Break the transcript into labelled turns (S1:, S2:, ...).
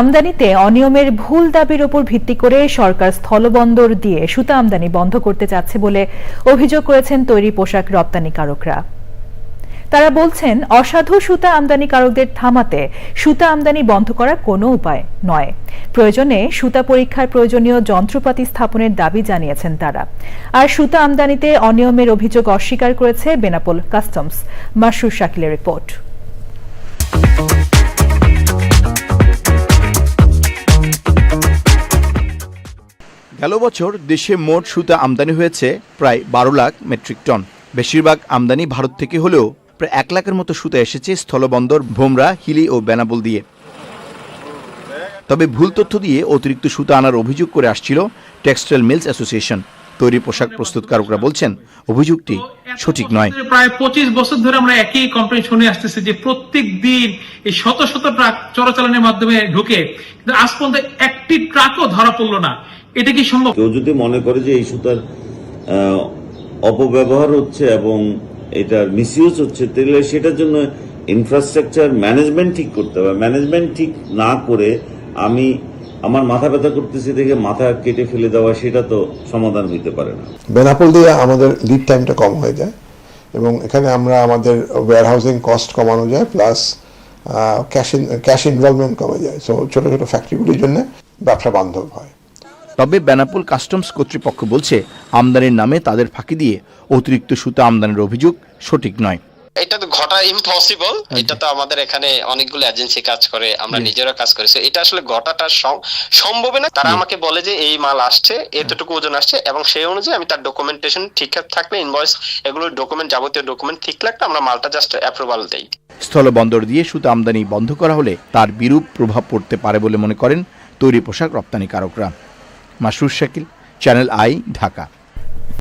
S1: আমদানিতে অনিয়মের ভুল দাবির ওপর ভিত্তি করে সরকার স্থলবন্দর দিয়ে সুতা আমদানি বন্ধ করতে চাচ্ছে বলে অভিযোগ করেছেন তৈরি পোশাক রপ্তানিকারকরা। তারা বলছেন, অসাধু সুতা আমদানিকারকদের থামাতে সুতা আমদানি বন্ধ করার কোনো উপায় নয়। প্রয়োজনে সুতা পরীক্ষার প্রয়োজনীয় যন্ত্রপাতি স্থাপনের দাবি জানিয়েছেন তারা। আর সুতা আমদানিতে অনিয়মের অভিযোগ অস্বীকার করেছে বেনাপোল কাস্টমস। মাসুর শাকিলের রিপোর্ট।
S2: গেল বছর দেশে মোট সুতা আমদানি হয়েছে প্রায় বারো লাখ মেট্রিক টন। বেশিরভাগ আমদানি ভারত থেকে হলেও প্রায় এক লাখের মতো সুতা এসেছে স্থলবন্দর, ভোমরা, হিলি ও বেনাবল দিয়ে। তবে ভুল তথ্য দিয়ে অতিরিক্ত সুতা আনার অভিযোগ করে আসছিল টেক্সটাইল মিলস অ্যাসোসিয়েশন। তৈরি পোশাক প্রস্তুতকারকরা বলছেন, অভিযোগটি সঠিক নয়।
S3: প্রায় পঁচিশ বছর ধরে আমরা একই কমপ্লেন শুনে আসতেছি যে প্রত্যেক দিন এই শত শত ট্রাক চলাচলের মাধ্যমে ঢুকে আজ পর্যন্ত একটি ট্রাকও ধরা পড়ল না। এটা কি সম্ভব?
S4: কেউ যদি মনে করে যে এই সুতার অপব্যবহার হচ্ছে এবং এটার মিসইউজ হচ্ছে তাহলে সেটার জন্য ইনফ্রাস্ট্রাকচার ম্যানেজমেন্ট ঠিক করতে হবে। ম্যানেজমেন্ট ঠিক না করে আমি আমার মাথা ব্যথা করতেছি দেখে মাথা কেটে ফেলে দেওয়া সেটা তো সমাধান হইতে পারে না।
S5: বেনাপোল দিয়ে আমাদের লিড টাইমটা কম হয়ে যায় এবং এখানে আমরা আমাদের ওয়্যার হাউসিং কস্ট কমানো যায় প্লাস ক্যাশ ক্যাশ ইনভলভমেন্ট কমে যায়। সো ছোটো ছোটো ফ্যাক্টরিগুলির জন্য ব্যবসা বান্ধব হয়।
S2: তবে বেনাপোল কাস্টমস কর্তৃপক্ষ বলছে আমদানির নামে তাদের ফাঁকি দিয়ে অতিরিক্ত সুতা আমদানির অভিযোগ সঠিক নয়।
S6: এটা তো ঘটা ইম্পসিবল এটা তো আমাদের এখানে অনেকগুলো এজেন্সি কাজ করে আমরা নিজেরা কাজ করি। এটা আসলে ঘটাটা সম্ভব না। তারা আমাকে বলে যে এই মাল আসছে এতটুকু ওজন আসছে এবং সেই অনুযায়ী আমি তার ডকুমেন্টেশন ঠিকঠাক থাকলে ইনভয়েস এগুলো ডকুমেন্ট যাবতীয় ডকুমেন্ট ঠিক লাগলে আমরা মালটা জাস্ট অ্যাপ্রুভাল দেই।
S2: স্থলবন্দর দিয়ে সুতা আমদানি বন্ধ করা হলে তার বিরূপ প্রভাব পড়তে পারে বলে মনে করেন তৈরি পোশাক রপ্তানিকারকরা। Masud Shakil Channel I Dhaka.